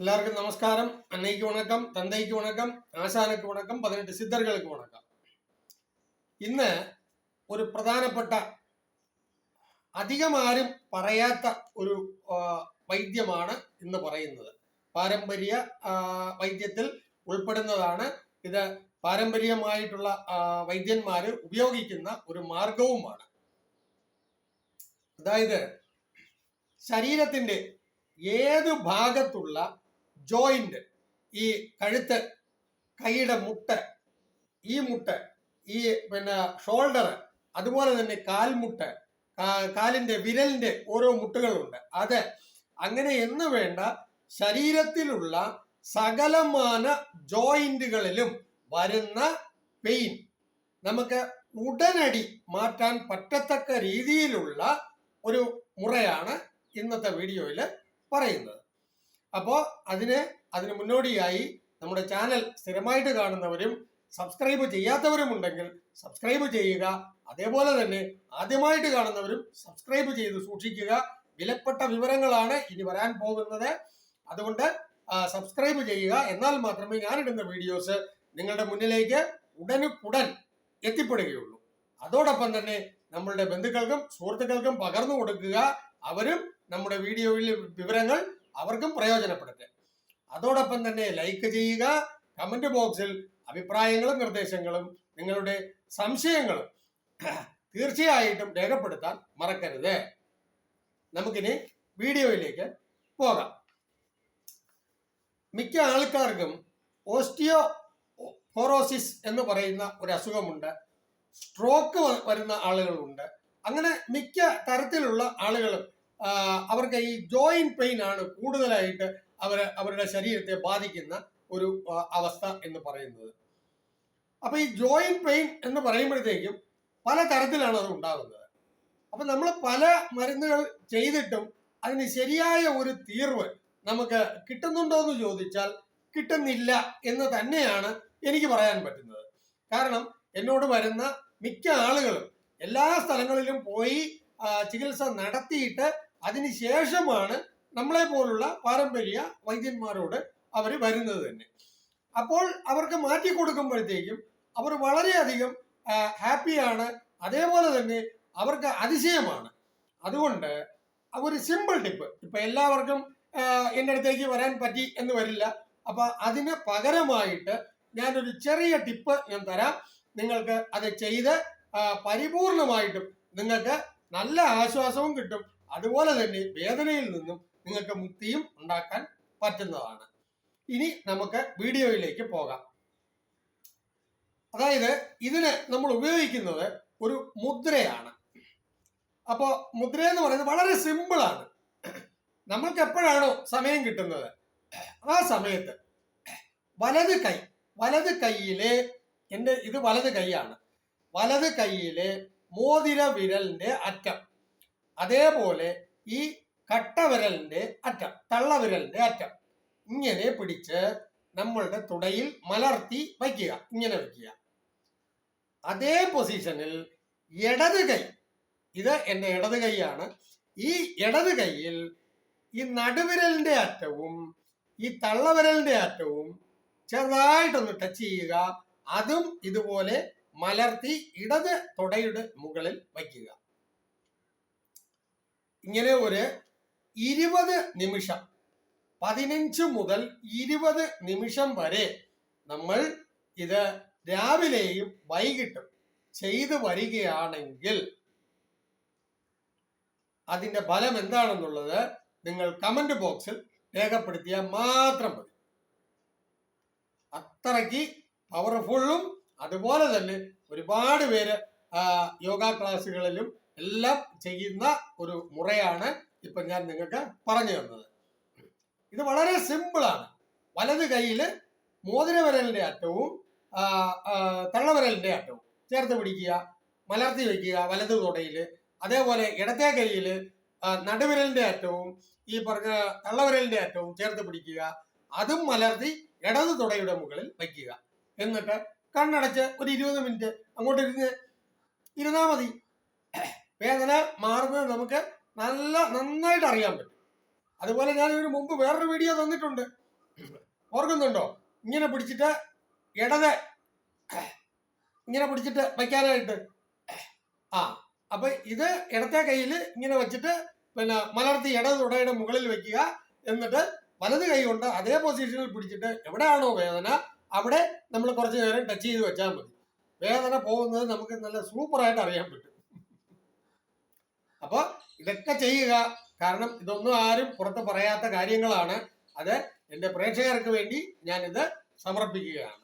എല്ലാവർക്കും നമസ്കാരം. അന്നയ്ക്ക് വണക്കം തന്തയ്ക്ക് വണക്കം ആശാനയ്ക്ക് വണക്കം പതിനെട്ട് സിദ്ധർകൾക്ക് വണക്കം. ഇന്ന് ഒരു പ്രധാനപ്പെട്ട അധികം ആരും പറയാത്ത ഒരു വൈദ്യമാണ് ഇന്ന് പറയുന്നത്. പാരമ്പര്യ വൈദ്യത്തിൽ ഉൾപ്പെടുന്നതാണ്. ഇത് പാരമ്പര്യമായിട്ടുള്ള വൈദ്യന്മാർ ഉപയോഗിക്കുന്ന ഒരു മാർഗവുമാണ്. അതായത് ശരീരത്തിന്റെ ഏത് ഭാഗത്തുള്ള ജോയിന്റ് ഈ കഴുത്ത് കൈയുടെ മുട്ട് ഈ മുട്ട് ഈ പിന്നെ ഷോൾഡർ അതുപോലെ തന്നെ കാൽമുട്ട് കാലിന്റെ വിരലിന്റെ ഓരോ മുട്ടുകളുണ്ട്. അത് അങ്ങനെ എന്ന് വേണ്ട ശരീരത്തിലുള്ള സകലമാന ജോയിന്റുകളിലും വരുന്ന പെയിൻ. നമുക്ക് ഉടനടി മാറ്റാൻ പറ്റത്തക്ക രീതിയിലുള്ള ഒരു മുറയാണ് ഇന്നത്തെ വീഡിയോയിൽ പറയുന്നത്. അപ്പോൾ അതിന് അതിന് മുന്നോടിയായി നമ്മുടെ ചാനൽ സ്ഥിരമായിട്ട് കാണുന്നവരും സബ്സ്ക്രൈബ് ചെയ്യാത്തവരും ഉണ്ടെങ്കിൽ സബ്സ്ക്രൈബ് ചെയ്യുക. അതേപോലെ തന്നെ ആദ്യമായിട്ട് കാണുന്നവരും സബ്സ്ക്രൈബ് ചെയ്ത് സൂക്ഷിക്കുക. വിലപ്പെട്ട വിവരങ്ങളാണ് ഇനി വരാൻ പോകുന്നത്. അതുകൊണ്ട് സബ്സ്ക്രൈബ് ചെയ്യുക. എന്നാൽ മാത്രമേ ഞാനിടുന്ന വീഡിയോസ് നിങ്ങളുടെ മുന്നിലേക്ക് ഉടനുക്കുടൻ എത്തിപ്പെടുകയുള്ളൂ. അതോടൊപ്പം തന്നെ നമ്മളുടെ ബന്ധുക്കൾക്കും സുഹൃത്തുക്കൾക്കും പകർന്നു കൊടുക്കുക. അവരും നമ്മുടെ വീഡിയോയിലെ വിവരങ്ങൾ അവർക്കും പ്രയോജനപ്പെടട്ടെ. അതോടൊപ്പം തന്നെ ലൈക്ക് ചെയ്യുക കമന്റ് ബോക്സിൽ അഭിപ്രായങ്ങളും നിർദ്ദേശങ്ങളും നിങ്ങളുടെ സംശയങ്ങളും തീർച്ചയായിട്ടും രേഖപ്പെടുത്താൻ മറക്കരുത്. നമുക്കിനി വീഡിയോയിലേക്ക് പോകാം. മിക്ക ആൾക്കാർക്കും ഓസ്റ്റിയോ ഫോറോസിസ് എന്ന് പറയുന്ന ഒരു അസുഖമുണ്ട്. സ്ട്രോക്ക് വരുന്ന ആളുകളുണ്ട്. അങ്ങനെ മിക്ക തരത്തിലുള്ള ആളുകളും അവർക്ക് ഈ ജോയിന്റ് പെയിൻ ആണ് കൂടുതലായിട്ട് അവർ അവരുടെ ശരീരത്തെ ബാധിക്കുന്ന ഒരു അവസ്ഥ എന്ന് പറയുന്നത്. അപ്പൊ ഈ ജോയിന്റ് പെയിൻ എന്ന് പറയുമ്പോഴത്തേക്കും പല തരത്തിലാണ് അത് ഉണ്ടാകുന്നത്. അപ്പൊ നമ്മൾ പല മരുന്നുകൾ ചെയ്തിട്ടും അതിന് ശരിയായ ഒരു തീർവ് നമുക്ക് കിട്ടുന്നുണ്ടോ എന്ന് ചോദിച്ചാൽ കിട്ടുന്നില്ല എന്ന് തന്നെയാണ് എനിക്ക് പറയാൻ പറ്റുന്നത്. കാരണം എന്നോട് വരുന്ന മിക്ക ആളുകളും എല്ലാ സ്ഥലങ്ങളിലും പോയി ചികിത്സ നടത്തിയിട്ട് അതിനുശേഷമാണ് നമ്മളെ പോലുള്ള പാരമ്പര്യ വൈദ്യന്മാരോട് അവർ വരുന്നത് തന്നെ. അപ്പോൾ അവർക്ക് മാറ്റി കൊടുക്കുമ്പോഴത്തേക്കും അവർ വളരെയധികം ഹാപ്പിയാണ് അതേപോലെ തന്നെ അവർക്ക് അതിശയമാണ്. അതുകൊണ്ട് ഒരു സിമ്പിൾ ടിപ്പ് ഇപ്പൊ എല്ലാവർക്കും എന്റെ അടുത്തേക്ക് വരാൻ പറ്റി എന്ന് വരില്ല. അപ്പൊ അതിന് പകരമായിട്ട് ഞാനൊരു ചെറിയ ടിപ്പ് ഞാൻ തരാം. നിങ്ങൾക്ക് അത് ചെയ്ത് പരിപൂർണമായിട്ടും നിങ്ങൾക്ക് നല്ല ആശ്വാസവും കിട്ടും. അതുപോലെ തന്നെ വേദനയിൽ നിന്നും നിങ്ങൾക്ക് മുക്തിയും ഉണ്ടാക്കാൻ പറ്റുന്നതാണ്. ഇനി നമുക്ക് വീഡിയോയിലേക്ക് പോകാം. അതായത് ഇതിന് നമ്മൾ ഉപയോഗിക്കുന്നത് ഒരു മുദ്രയാണ്. അപ്പോൾ മുദ്ര എന്ന് പറയുന്നത് വളരെ സിമ്പിളാണ് നമ്മൾക്ക് എപ്പോഴാണോ സമയം കിട്ടുന്നത്? ആ സമയത്ത് വലത് കൈ വലത് കൈയിലെ എന്റെ ഇത് വലത് കൈയാണ്. വലത് കൈയിലെ മോതിര വിരലിന്റെ അറ്റം. അതേപോലെ ഈ കട്ടവിരലിന്റെ അറ്റം തള്ളവിരലിന്റെ അറ്റം ഇങ്ങനെ പിടിച്ച് നമ്മളുടെ തുടയിൽ മലർത്തി വയ്ക്കുക ഇങ്ങനെ വയ്ക്കുക. അതേ പൊസിഷനിൽ ഇടത് കൈ ഇത് എന്റെ ഇടത് കൈയാണ്. ഈ ഇടത് കൈയിൽ ഈ നടുവിരലിന്റെ അറ്റവും ഈ തള്ളവിരലിന്റെ അറ്റവും ചെറുതായിട്ടൊന്ന് ടച്ച് ചെയ്യുക. അതും ഇതുപോലെ മലർത്തി ഇടത് തുടയുടെ മുകളിൽ വയ്ക്കുക. ഇങ്ങനെ ഒരു ഇരുപത് നിമിഷം പതിനഞ്ച് മുതൽ ഇരുപത് നിമിഷം വരെ നമ്മൾ ഇത് രാവിലെയും വൈകിട്ടും ചെയ്തു വരികയാണെങ്കിൽ അതിന്റെ ഫലം എന്താണെന്നുള്ളത് നിങ്ങൾ കമന്റ് ബോക്സിൽ രേഖപ്പെടുത്തിയാൽ മാത്രം മതി. അത്രയ്ക്ക് പവർഫുള്ളും അതുപോലെ തന്നെ ഒരുപാട് പേര് യോഗ ക്ലാസ്സുകളിലും എല്ലാം ചെയ്യുന്ന ഒരു മുറയാണ് ഇപ്പൊ ഞാൻ നിങ്ങൾക്ക് പറഞ്ഞു തന്നത്. ഇത് വളരെ സിമ്പിളാണ് വലത് കൈയിൽ മോതിരവിരലിന്റെ അറ്റവും തള്ളവരലിന്റെ അറ്റവും ചേർത്ത് പിടിക്കുക മലർത്തി വെക്കുക വലത് തുടയിൽ അതേപോലെ ഇടത്തെ കൈയിൽ നടുവിരലിന്റെ അറ്റവും ഈ പറഞ്ഞ തള്ളവരലിന്റെ അറ്റവും ചേർത്ത് പിടിക്കുക. അതും മലർത്തി ഇടത് തുടയുടെ മുകളിൽ വയ്ക്കുക എന്നിട്ട് കണ്ണടച്ച് ഒരു ഇരുപത് മിനിറ്റ് അങ്ങോട്ട് ഇരുന്ന് ഇരുന്നാ മതി. വേദന മാറുന്നത് നമുക്ക് നല്ല നന്നായിട്ട് അറിയാൻ പറ്റും. അതുപോലെ ഞാൻ ഇതിന് മുമ്പ് വേറൊരു വീഡിയോ തന്നിട്ടുണ്ട്. ഓർക്കുന്നുണ്ടോ? ഇങ്ങനെ പിടിച്ചിട്ട് ഇടത് ഇങ്ങനെ പിടിച്ചിട്ട് വയ്ക്കാനായിട്ട്. ആ അപ്പൊ ഇത് ഇടത്തെ കയ്യിൽ ഇങ്ങനെ വെച്ചിട്ട് പിന്നെ മലർത്തി ഇടത് തുടയുടെ മുകളിൽ വെക്കുക. എന്നിട്ട് വലത് കൈ കൊണ്ട് അതേ പൊസിഷനിൽ പിടിച്ചിട്ട് എവിടെയാണോ വേദന അവിടെ നമ്മൾ കുറച്ച് നേരം ടച്ച് ചെയ്ത് വെച്ചാൽ മതി. വേദന പോകുന്നത് നമുക്ക് നല്ല സൂപ്പറായിട്ട് അറിയാൻ പറ്റും. അപ്പോൾ ഇതൊക്കെ ചെയ്യുക. കാരണം ഇതൊന്നും ആരും പുറത്ത് പറയാത്ത കാര്യങ്ങളാണ്. അത് എന്റെ പ്രേക്ഷകർക്ക് വേണ്ടി ഞാൻ ഇത് സമർപ്പിക്കുകയാണ്.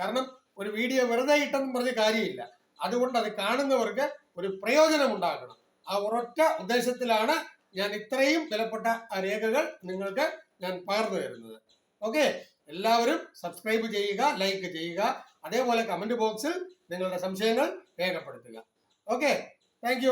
കാരണം ഒരു വീഡിയോ വെറുതെ ഇട്ടെന്നും പറഞ്ഞ കാര്യമില്ല. അതുകൊണ്ട് അത് കാണുന്നവർക്ക് ഒരു പ്രയോജനം ഉണ്ടാക്കണം ആ ഒരൊറ്റ ഉദ്ദേശത്തിലാണ് ഞാൻ ഇത്രയും വിലപ്പെട്ട ആ രേഖകൾ നിങ്ങൾക്ക് ഞാൻ പകർന്നു തരുന്നത്. ഓക്കെ? എല്ലാവരും സബ്സ്ക്രൈബ് ചെയ്യുക ലൈക്ക് ചെയ്യുക അതേപോലെ കമന്റ് ബോക്സിൽ നിങ്ങളുടെ സംശയങ്ങൾ രേഖപ്പെടുത്തുക. ഓക്കെ? താങ്ക്